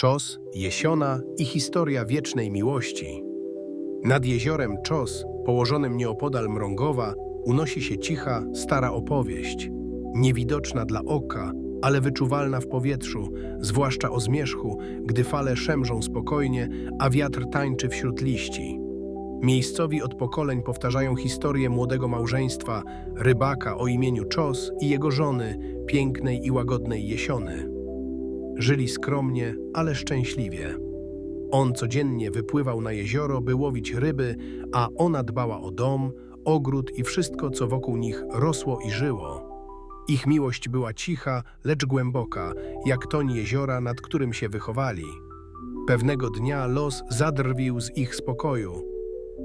Czos, Jesiona i historia wiecznej miłości. Nad jeziorem Czos, położonym nieopodal Mrągowa, unosi się cicha, stara opowieść. Niewidoczna dla oka, ale wyczuwalna w powietrzu, zwłaszcza o zmierzchu, gdy fale szemrzą spokojnie, a wiatr tańczy wśród liści. Miejscowi od pokoleń powtarzają historię młodego małżeństwa, rybaka o imieniu Czos i jego żony, pięknej i łagodnej Jesiony. Żyli skromnie, ale szczęśliwie. On codziennie wypływał na jezioro, by łowić ryby, a ona dbała o dom, ogród i wszystko, co wokół nich rosło i żyło. Ich miłość była cicha, lecz głęboka, jak toń jeziora, nad którym się wychowali. Pewnego dnia los zadrwił z ich spokoju.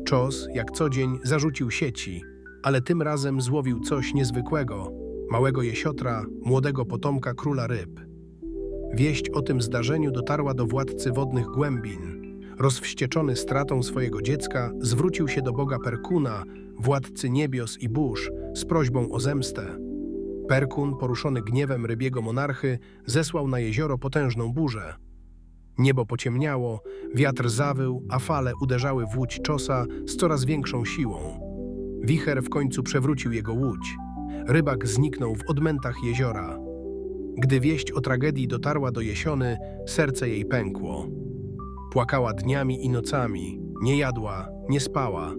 Czos, jak co dzień, zarzucił sieci, ale tym razem złowił coś niezwykłego małego jesiotra, młodego potomka króla ryb. Wieść o tym zdarzeniu dotarła do władcy wodnych głębin. Rozwścieczony stratą swojego dziecka, zwrócił się do boga Perkuna, władcy niebios i burz, z prośbą o zemstę. Perkun, poruszony gniewem rybiego monarchy, zesłał na jezioro potężną burzę. Niebo pociemniało, wiatr zawył, a fale uderzały w łódź czosa z coraz większą siłą. Wicher w końcu przewrócił jego łódź. Rybak zniknął w odmętach jeziora. Gdy wieść o tragedii dotarła do Jesiony, serce jej pękło. Płakała dniami i nocami, nie jadła, nie spała.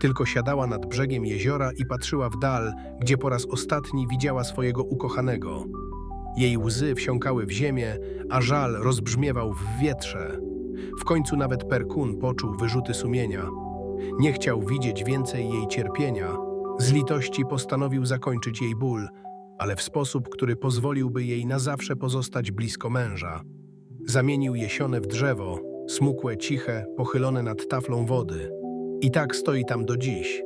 Tylko siadała nad brzegiem jeziora i patrzyła w dal, gdzie po raz ostatni widziała swojego ukochanego. Jej łzy wsiąkały w ziemię, a żal rozbrzmiewał w wietrze. W końcu nawet Perkun poczuł wyrzuty sumienia. Nie chciał widzieć więcej jej cierpienia. Z litości postanowił zakończyć jej ból, ale w sposób, który pozwoliłby jej na zawsze pozostać blisko męża. Zamienił jesionę w drzewo, smukłe, ciche, pochylone nad taflą wody. I tak stoi tam do dziś.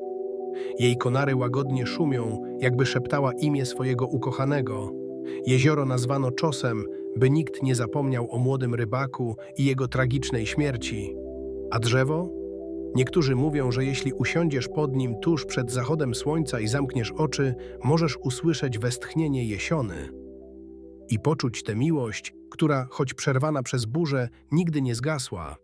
Jej konary łagodnie szumią, jakby szeptała imię swojego ukochanego. Jezioro nazwano czosem, by nikt nie zapomniał o młodym rybaku i jego tragicznej śmierci. A drzewo? Niektórzy mówią, że jeśli usiądziesz pod nim tuż przed zachodem słońca i zamkniesz oczy, możesz usłyszeć westchnienie jesiony i poczuć tę miłość, która, choć przerwana przez burzę, nigdy nie zgasła.